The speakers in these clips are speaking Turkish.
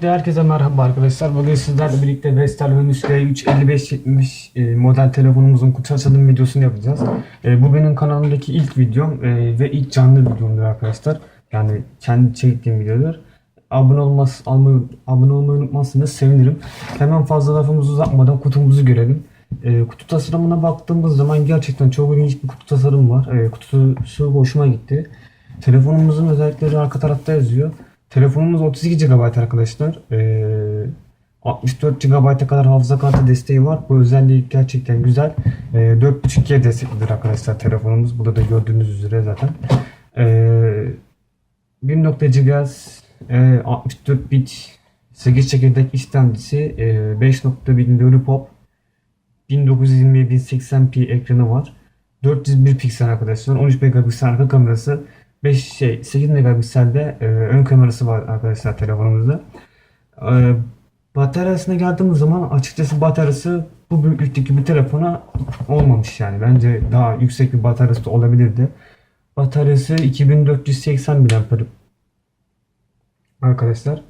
Herkese merhaba arkadaşlar. Bugün sizlerle birlikte Vestel Venus V3 e, model telefonumuzun kutu açılım videosunu yapacağız. E, bu benim kanalımdaki ilk videom e, ve ilk canlı videomdur arkadaşlar. Yani kendi çektiğim videodur. Abone olmaz, abone olmayı unutmazsanız sevinirim. Hemen fazla lafımızı uzatmadan kutumuzu görelim. E, kutu tasarımına baktığımız zaman gerçekten çok ilginç bir kutu tasarım var. Kutusu hoşuma gitti. Telefonumuzun özellikleri arka tarafta yazıyor. Telefonumuz 32 GB arkadaşlar. Ee, 64 GB'a kadar hafıza kartı desteği var. Bu özellik gerçekten güzel. Ee, 4.5G desteklidir arkadaşlar telefonumuz. Burada da gördüğünüz üzere zaten. Ee, 1.0 GHz e, 64 bit 8 çekirdek işlemcisi e, 5.1 Lollipop 1920 1080p ekranı var. 401 piksel arkadaşlar. 13 megapiksel arka kamerası. 5 şey 8 megapikselde e, ön kamerası var arkadaşlar telefonumuzda. E, bataryasına geldiğimiz zaman açıkçası bataryası bu büyüklükteki bir telefona olmamış yani. Bence daha yüksek bir bataryası da olabilirdi. Bataryası 2480 mAh arkadaşlar.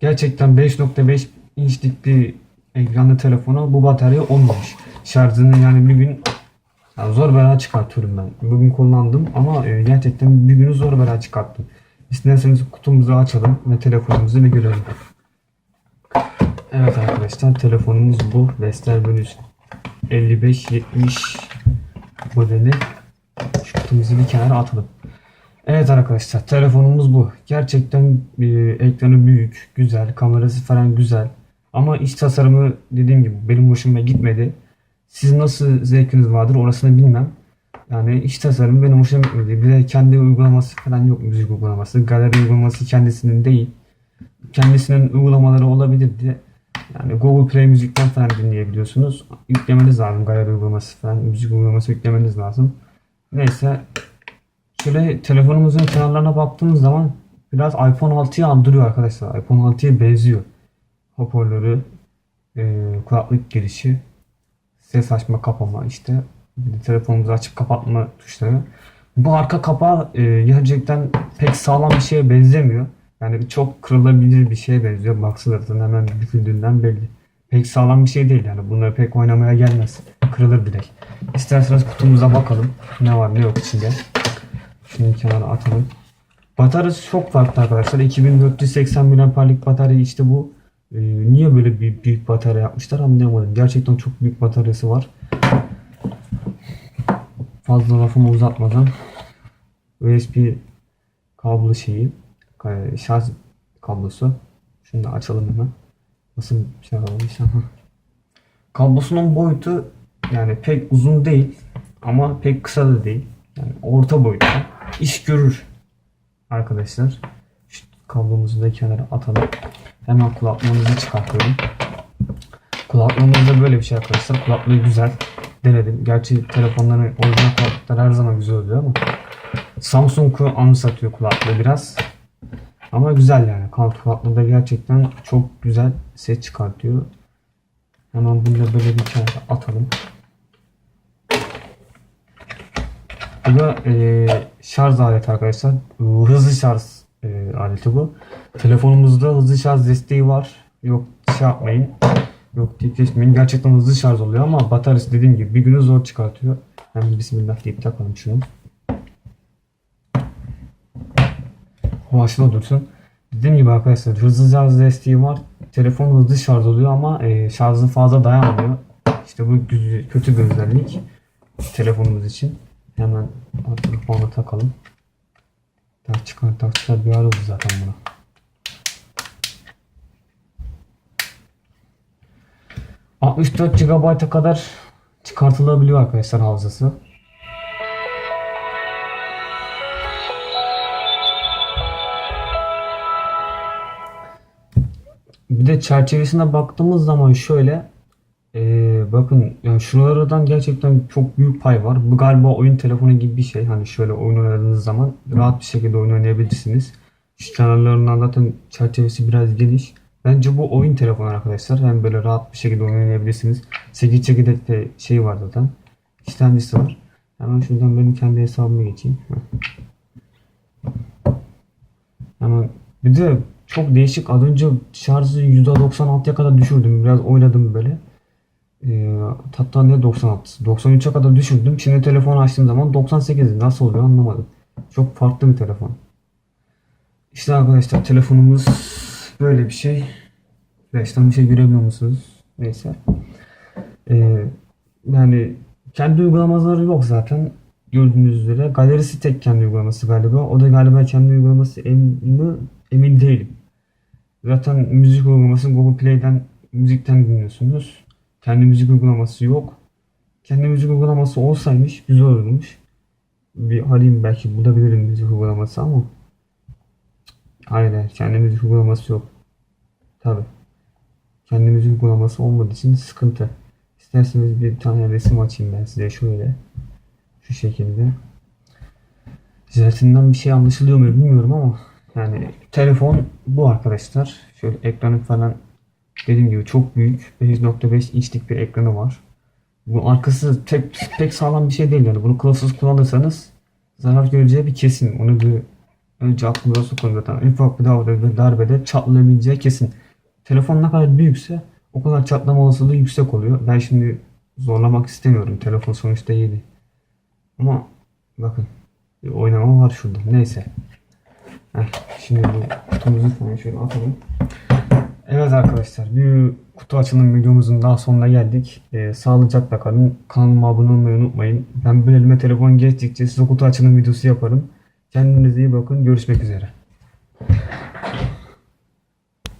Gerçekten 5.5 inçlik bir ekranlı telefona bu batarya olmamış. Şarjını yani bir gün ya zor bela çıkartıyorum ben. Bugün kullandım ama e, gerçekten bir günü zor bela çıkarttım. İsterseniz kutumuzu açalım ve telefonumuzu bir görelim. Evet arkadaşlar telefonumuz bu. Vestel Venus 5570 modeli. Şu kutumuzu bir kenara atalım. Evet arkadaşlar telefonumuz bu. Gerçekten e, ekranı büyük, güzel, kamerası falan güzel. Ama iç tasarımı dediğim gibi benim hoşuma gitmedi. Sizin nasıl zevkiniz vardır orasını bilmem. Yani iç tasarım benim hoşuma gitmedi. Bir de kendi uygulaması falan yok müzik uygulaması. Galeri uygulaması kendisinin değil. Kendisinin uygulamaları olabilirdi. Yani Google Play müzikten falan dinleyebiliyorsunuz. Yüklemeniz lazım galeri uygulaması falan. Müzik uygulaması yüklemeniz lazım. Neyse. Şöyle telefonumuzun kenarlarına baktığımız zaman biraz iPhone 6'yı andırıyor arkadaşlar. iPhone 6'ya benziyor. Hoparlörü, e, kulaklık girişi, ses açma kapama işte bir de telefonumuzu açıp kapatma tuşları. Bu arka kapağı e, gerçekten pek sağlam bir şeye benzemiyor. Yani çok kırılabilir bir şeye benziyor. Baksana hemen büküldüğünden belli. Pek sağlam bir şey değil yani. Bunları pek oynamaya gelmez. Kırılır direkt. İsterseniz kutumuza bakalım. Ne var ne yok içinde. Şunu kenara atalım. Bataryası çok farklı arkadaşlar. 2480 mAh'lik batarya işte bu. Ee, niye böyle bir büyük batarya yapmışlar anlayamadım. Gerçekten çok büyük bataryası var. Fazla lafımı uzatmadan USB kablo şeyi şarj kablosu. Şunu da açalım hemen. Nasıl şey olmuş. Kablosunun boyutu yani pek uzun değil ama pek kısa da değil. Yani orta boyutta. İş görür arkadaşlar. Kablomuzu da kenara atalım. Hemen kulaklığımızı çıkartıyorum. Kulaklığımızda böyle bir şey arkadaşlar. Kulaklığı güzel. Denedim. Gerçi telefonların orijinal kulaklıklar her zaman güzel oluyor ama Samsung'u anımsatıyor kulaklığı biraz. Ama güzel yani. Kulaklığı da gerçekten çok güzel ses çıkartıyor. Hemen bunu da böyle bir kenara atalım. Bu da e, şarj aleti arkadaşlar. Hızlı şarj e, aleti bu. Telefonumuzda hızlı şarj desteği var. Yok şey yapmayın. Yok deyip geçmeyin. Gerçekten hızlı şarj oluyor ama bataryası dediğim gibi bir günü zor çıkartıyor. Hemen bismillah deyip takalım şunu. Başına dursun. Dediğim gibi arkadaşlar hızlı şarj desteği var. Telefon hızlı şarj oluyor ama e, şarjı fazla dayanmıyor. İşte bu kötü bir özellik telefonumuz için. Hemen telefonu takalım. Tak çıkar tak çıkar bir hal oldu zaten buna. ...64 GB'a kadar çıkartılabiliyor arkadaşlar hafızası. Bir de çerçevesine baktığımız zaman şöyle bakın yani şuralardan gerçekten çok büyük pay var. Bu galiba oyun telefonu gibi bir şey. Hani şöyle oyun oynadığınız zaman rahat bir şekilde oyun oynayabilirsiniz. Şu kenarlarından zaten çerçevesi biraz geniş. Bence bu oyun telefonu arkadaşlar. Hem böyle rahat bir şekilde oynayabilirsiniz. 8 çekirdek de şey var zaten. İşlemcisi var. Hemen şuradan benim kendi hesabıma geçeyim. Hemen bir de çok değişik. Az önce şarjı %96'ya kadar düşürdüm. Biraz oynadım böyle. Ee, hatta ne 96? 93'e kadar düşürdüm. Şimdi telefonu açtığım zaman 98. Nasıl oluyor anlamadım. Çok farklı bir telefon. İşte arkadaşlar telefonumuz böyle bir şey. Flash'tan bir şey görebiliyor musunuz? Neyse. Ee, yani kendi uygulamaları yok zaten. Gördüğünüz üzere. Galerisi tek kendi uygulaması galiba. O da galiba kendi uygulaması emin, emin değilim. Zaten müzik uygulaması Google Play'den müzikten dinliyorsunuz. Kendi müzik uygulaması yok. Kendi müzik uygulaması olsaymış güzel olurmuş. Bir arayayım belki bulabilirim müzik uygulaması ama Hayır, hayır, kendi müzik uygulaması yok. Tabi. Kendi müzik uygulaması olmadığı için sıkıntı. İsterseniz bir tane resim açayım ben size şöyle. Şu şekilde. Zeytinden bir şey anlaşılıyor mu bilmiyorum ama yani telefon bu arkadaşlar. Şöyle ekranı falan dediğim gibi çok büyük. 5.5 inçlik bir ekranı var. Bu arkası tek, pek sağlam bir şey değil yani. Bunu kılıfsız kullanırsanız zarar göreceği bir kesin. Onu bir önce aklınıza sokun zaten. En ufak bir darbede, darbede çatlayabileceği kesin. Telefon ne kadar büyükse o kadar çatlama olasılığı yüksek oluyor. Ben şimdi zorlamak istemiyorum. Telefon sonuçta yeni. Ama bakın bir oynama var şurada. Neyse. Heh, şimdi bu kutumuzu falan şöyle atalım. Evet arkadaşlar bir kutu açılım videomuzun daha sonuna geldik. Ee, sağlıcakla kalın. Kanalıma abone olmayı unutmayın. Ben böyle elime telefon geçtikçe size kutu açılım videosu yaparım. Kendinize iyi bakın. Görüşmek üzere.